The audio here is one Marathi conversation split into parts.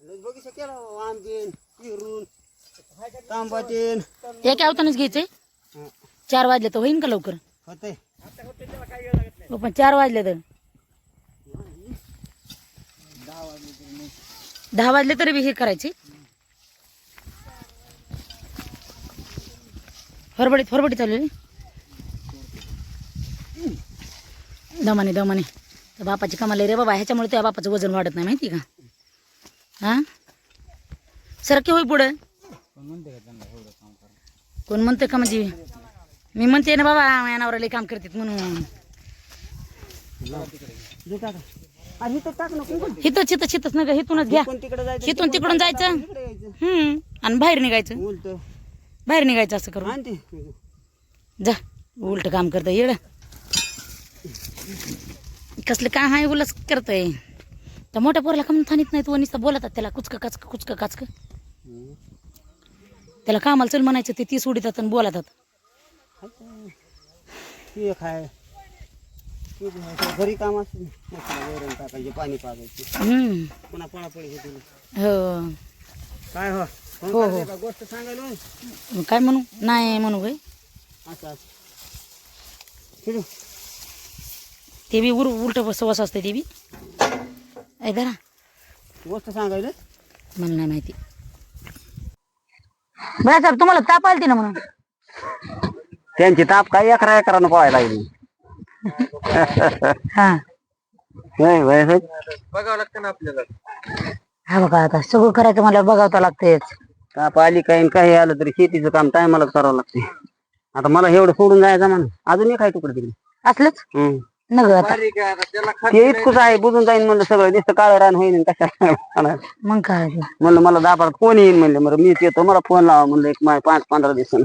बगीचा केला आंबेन पेरून तांबाटेन एक आवतानच घ्यायचंय? चार वाजले तर होईन का लवकर? होते हो पण चार वाजले तर. दहा वाजले तरी बी हे करायचे. फरबडीत फरबडी चालू. दमाने दमाने. त्या बापाची कमाल आहे रे बाबा. ह्याच्यामुळे त्या बापाचं वजन वाढत नाही माहिती का? हा? सरके होई पुढं. कोण म्हणते का म्हणजे? मी म्हणते ना बाबा नवऱ्याला काम करतात म्हणून. हिथंच हिथंच हिथंच नका हिथूनच घ्या. हिथून तिकडून जायचं. हम्म. आणि बाहेर निघायचं. उलट. बाहेर निघायचं असं आणते जा उलट काम करता येड कसलं काय हाय उलस करतोय. त्या मोठ्या पोराला कमी थानीत नाही तू नुसतं बोलतात त्याला कुचक काचक कुचक काचक. त्याला कामाला चल म्हणायचं ते ती सोडितात आणि बोलतात. ते खाय ते बी आहे. घरी काम असते मसाला वरण टाकायचे पाणी पाजायचे. हम्म. पुन्हा पळापळी घेते हो. काय हो? हो, हो. गोष्ट सांगायला काय म्हणू? नाही म्हणू काय असं असं. किती? ते बी उर उलट सवस असते ते बी. ऐ धरा. गोष्ट सांगायला? मला नाही माहिती. बरं साहेब तुम्हाला ताप आलती ना म्हणून? त्यांची ताप काय अकरा एकरानं पळायला लागली. हा. होय होय होय हा बघा आता सगळं करायचं मला बघावं लागतंयच. ताप आली काही न काही आलं तरी शेतीचं काम टायमालाच करावं लागते आता मला एवढं सोडून जायचं म्हणा अजून एक आहे तुकडे तिकडे. असलंच? हम्म. नग आता. ते इतकंच आहे बुजून जाईन म्हणलं सगळं नुसतं काळं रान होईन कशा मग काय ते. म्हणलं मला दाबारात कोण येईन म्हणले बरं मीच येतो मला फोन लावा म्हणलं एक मा- पाच पंधरा दिवसानं.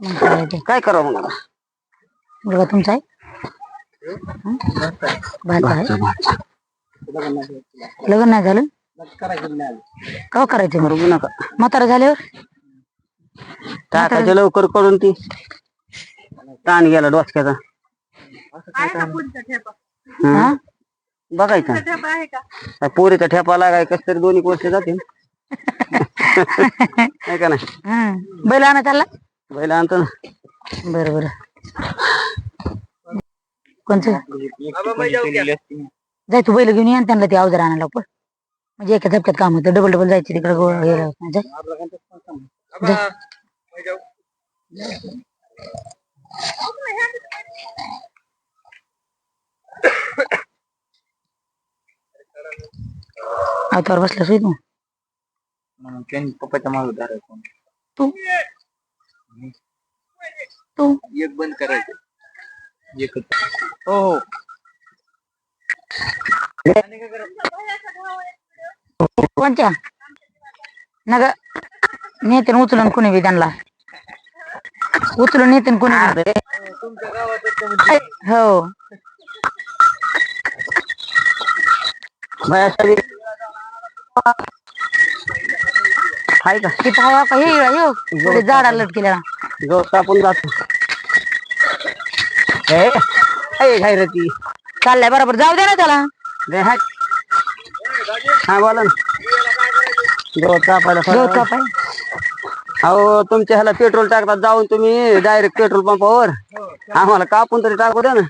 मग काय ते. काय करावं मला मुलगा तुमचा आहे? हं? लग्न नाही झालं? का करायचं मग? करू नका. म्हातारा झाल्यावर? टाकायचं लवकर करून ती. ताण गेला डोसक्याचा. हा? बघायचं. काय पोरीचा ठेपा लागाय कस तरी दोन्ही गोष्टी जातील का नाही? हं. बैल आणा चालला बैल आणतो ना. बरं बरं कोणचं जाय तू बैल घेऊन ये आणि त्यांना ते अवजार आणायला पण म्हणजे एका धपक्यात काम होतं. डबल डबल जायचं तिकडे गो- हे राहत नाही. जाय. जाय. आवतावर बसला सोय तू पप्पाच्या मागे धरायचं तू. तू. एक बंद करायचं. एकच. हो हो. कोणत्या नग नेते उचलून कुणी बी त्यांना. उचलून नेते कुणी बी. हो. बायासाठी हाय का? तिथं आहे का हे यो पुढे झाडा लटकेला गवत कापून जातो. ए ए घायरती चाललाय बरोबर. जाऊ दे ना त्याला. दे हाय. हा बोला ना. अहो तुमच्या ह्याला पेट्रोल टाकतात जाऊन तुम्ही डायरेक्ट पेट्रोल पंपावर. आम्हाला कापून तरी टाकू द्या ना.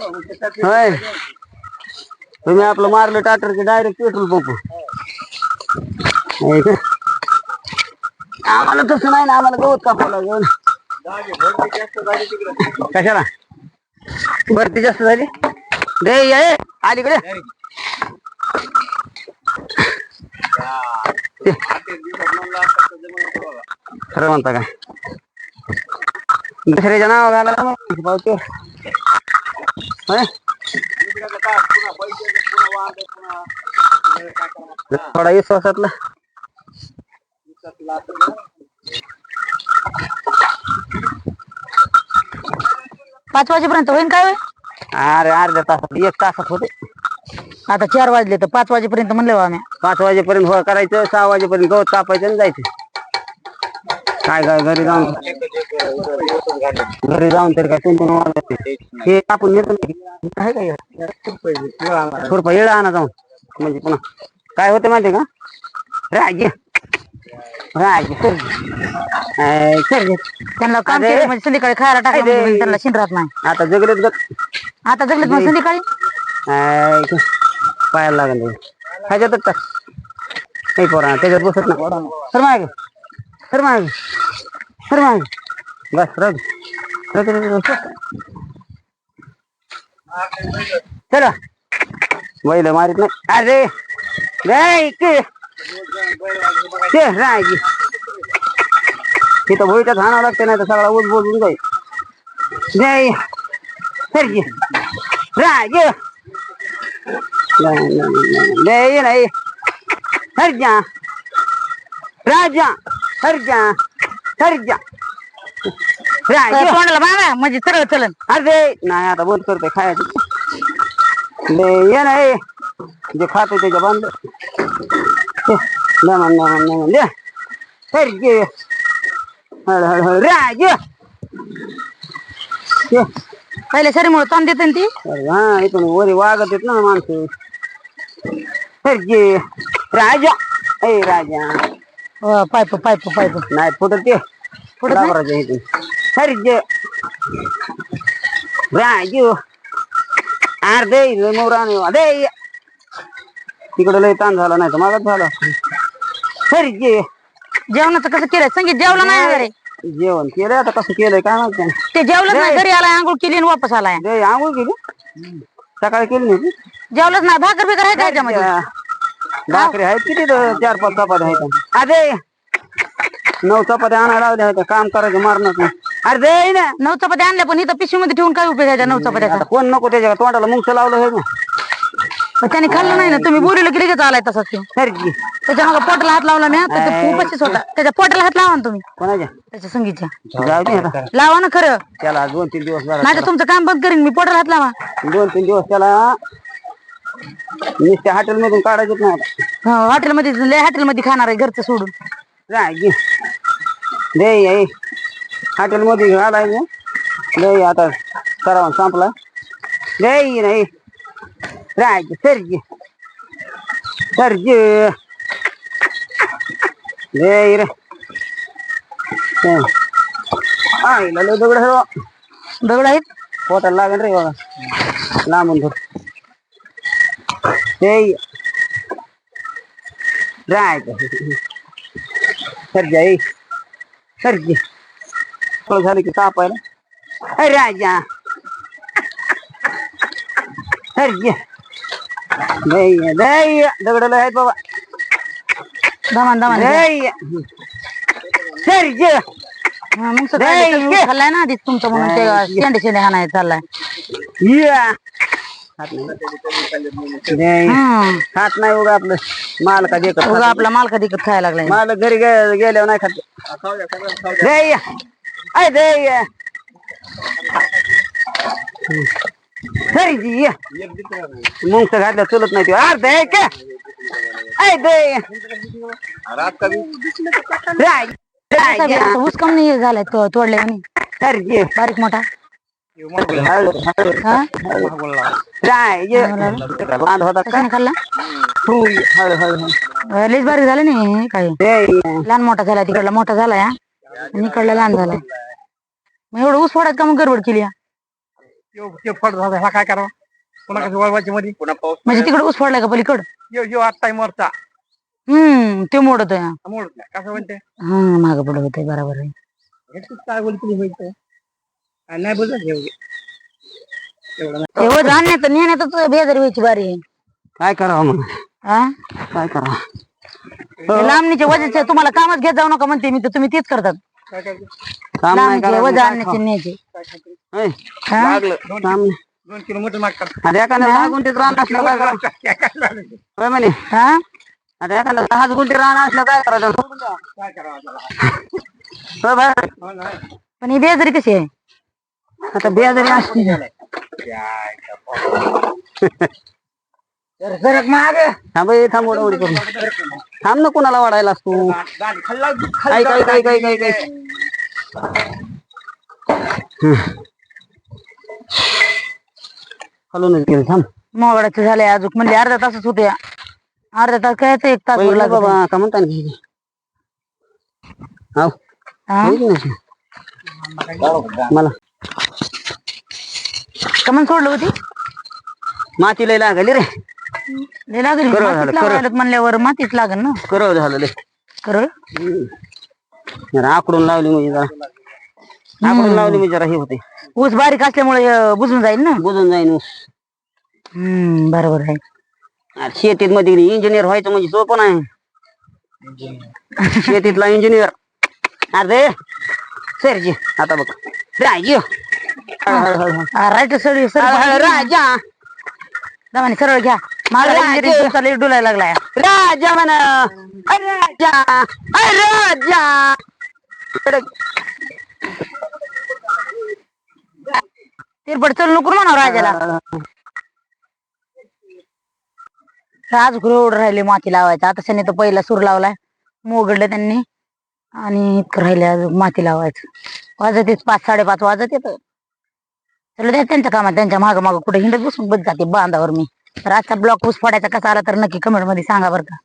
होय. तुम्ही आपलं मारलं टाटरचे डायरेक्ट पेट्रोल पंप. नाही का? आम्हाला तसं नाही ना आम्हाला गवत कापावं लागेल. कशाला? भरती जास्त झाली? दे ये अलीकडे खरं म्हणता का दुसऱ्याच्या नाव घाला पावते होय? थोडा विश्वासातला. पाच वाजेपर्यंत होईन काय? अरे अर्ध्या तासात एक तासात होते. आता चार वाजले तर पाच वाजेपर्यंत म्हणले बा आम्ही. पाच वाजेपर्यंत हो करायचं सहा वाजेपर्यंत गवत कापायचं आणि जायचं. काय काय घरी जाऊन घरी जाऊन तर काय तुम्ही हे कापून नेतो खुरपा येळा आणा जाऊन. म्हणजे पुन्हा. काय होते माहिती का? राज. राज. सर सर त्यांना काम अरे. केलं म्हणजे संध्याकाळी खायला टाकलं. म्हणजे त्यांना नाही. आता जगलेत गत आता जगलेत मग संध्याकाळी? इथं पायाला लागेल. ह्याच्यातच टाक. नाही पोरा त्याच्यात बसत ना सर माग. सर माग. सर माग. बस राहू दे. चला. बैल मारित नाही. अरे नाही के ते राज तिथं भोईच्यात हाणावं लागते नाही तर सगळा ऊस बोलून जाईल. जय सरजी राज जय नाही हरजा राजा. हरजा हरजा राज तोंडाला बाबा म्हणजे सरळ चलन. अरे नाही आता बंद करतोय खायचं. ये नाही जे खातो त्याच्या बांध लेमन लेमन लेमन दे. तर हळ राज ये. पहिले शरीमुळे तोंड देते ती? हा इथून वरी वागत येत ना माणसं. तर घे राजा. ए राजा. पायप पायप पायप नाही फुटत ते फुटत? लावराच्या इथून. सर्ज राजू. अर्धे मोराने अरे तिकडे लय ताण झाला नाही तर मागच झाला. सर्ज जेवणाचं कसं केलंय? संगीत जेवलं नाही घरी? जेवण केलंय आता कसं केलंय काय माहिती ते जेवलंच नाही घरी आलाय आंघोळ केली आणि वापस आलाय. दे आंघोळ केली. सकाळी केली नाही? जेवलंच नाही भाकर बिकर आहे का भाकरी आहेत किती चार पाच चपात्या आहेत. अरे नऊ चपात्या आणायला लावल्या होत्या काम करायचं मारणार नाही. अरे दे ना नऊ चपात्या आणल्या पण इथं पिशवीमध्ये ठेवून काय उपयोग आहे नऊ चपात्याचा आता कोण नको त्याच्या तोंडाला मुंगचं लावलं हे ना पण त्याने खाल्लं नाही ना. तुम्ही बोलले की लगेच आलाय तसाच तो. त्याच्या मग पोटाला हात लावला ना तर ते होता. त्याच्या पोटाला हात लावा ना तुम्ही. कोणाच्या? त्याच्या संगीतच्या. जाऊ दे आता. लावा ना खरं. त्याला दोन तीन दिवस नाही तर तुमचं काम बंद करीन मी पोटाला हात लावा. दोन तीन दिवस त्याला नुसत्या हॉटेल मधून काढायचंच नाही आता. हो हॉटेलमध्ये लय हॉटेलमध्ये खाणार आहे घरचं सोडून. राय घे दे हॉटेल मध्ये घालायचं दे आता सराव संपला. दे नाही. राय सरजी. सरजी. दे रे. आईला लय दगड हवा दगड आहेत? पोटाला लागेल रे बघा लांबून धर. ते राय सरजी आई. सरजी. थोडं झालं की तापायला? अरे राजा. दगड लय आहेत बाबा. दमान दमान हा, मग नाही, खाल्लाय ना आधीच तुमचं म्हणून ते शेंडे शेंडे हाणाय चाललाय. या. हात नाही नाही उगा आपलं. माल का देत उगा आपला मालका दिकत खायला लागलाय. माल घरी गेल्यावर नाही खात. दे अय दे घरी ये मुंगचं घातल्या चलत नाही ते अर्ध आहे का। अय दे राय राय असं ऊस कम नाही झालाय तो तोडले म्हणे घरी बारीक मोठा हळू हळू हा? राय ये बांध होता का कशाने खाल्ला हळू हळू हळू अं, लयच बारीक झालं नाही काय दे लहान मोठा झाला तिकडला मोठा झालाय हा. आणि इकडला लहान झालाय. मग एवढं ऊस फोडायचं का मग गडबड केली हा? ते फळ झाला ह्याला काय करावं? पुन्हा कसं वळवायची मध्ये पुन्हा पाऊस म्हणजे तिकडे ऊस फोडलाय का पलीकड? यो यो आत्ता मरता हम्म ते हा. मोडत नाही कसं म्हणते हम्म माग पडत होतंय बरोबर आहे. काय बोलते व्हायचं आणि नाही बोलत हे एवढं नाही. ते वज आणण्यात नेण्यात तुझं बेजारी व्हायची बारी. आहे काय करावं मग? हा काय करावं? ते लांबणीचे वजाचे तुम्हाला कामच घेत जाऊ नका म्हणते मी तर तुम्ही तेच करतात. काय करते? काम नाही लांबणीचे करावं वजा काय आणण्याचे न्यायचे. खावं? ऐ, हा? लागलं. काम नाही. दोन किलोमीटर मागतात आता एखाद्या दहा गुंठीत रान असलं काय करावं? होय म्हणे. हा? आता दहा गुंठी रान असलं काय करायचं? सोडून द्या. काय करावं होय बाय. हो. पण ही बेजारी कशी आहे? आता बेजारी असली थांब ए, थांब ओढाओढी करून. थांब ना कोणाला वाढायला तू दाढी खाल्ला काय काय काय काय काय काय हलूनच गेलं थांब. मोगडाचे झाले अजून म्हणजे अर्धा तासच होते अर्धा तास काय ते एक तास पहिले लागत बाबा का म्हणता ना. हाव. हा? होईल ना. मला. कमन सोडलं होती? माती लय लागली रे. लय लागेल. करळ लावायला म्हणल्यावर मातीच लागेल ना. करव झालं लय. करळ जरा आकडून लावली म्हणजे जरा. आकडून लावली म्हणजे जरा हे होते. ऊस बारीक असल्यामुळे अं, बुजून जाईल ना? बुजून जाईन ऊस. हम्म बरोबर आहे. अरे शेतीत मध्ये इंजिनियर व्हायचं म्हणजे सोपं नाही. शेतीतला इंजिनियर अरे सरजी आता बघ. राजी. राईट सर सर राजा. दमाने सरळ घ्या. माझा राजे. डुलायला लागलाय. राजा म्हणा राजा राजा. तिरपट चल नको म्हणा राजाला. एवढं राहिले माती लावायचं. आता त्याने तर पहिला सूर लावलाय. मोगडलं त्यांनी. आणि इतकं राहिले माती लावायचं. वाजत येत पाच साडेपाच वाजत येत चला द्या त्यांच्या कामात. त्यांच्या मागं मागं कुठे हिंडत बसून बस जाते बांधावर मी. तर ब्लॉक ऊस पडायचा कसा आला तर नक्की कमेंटमध्ये सांगा बरं का.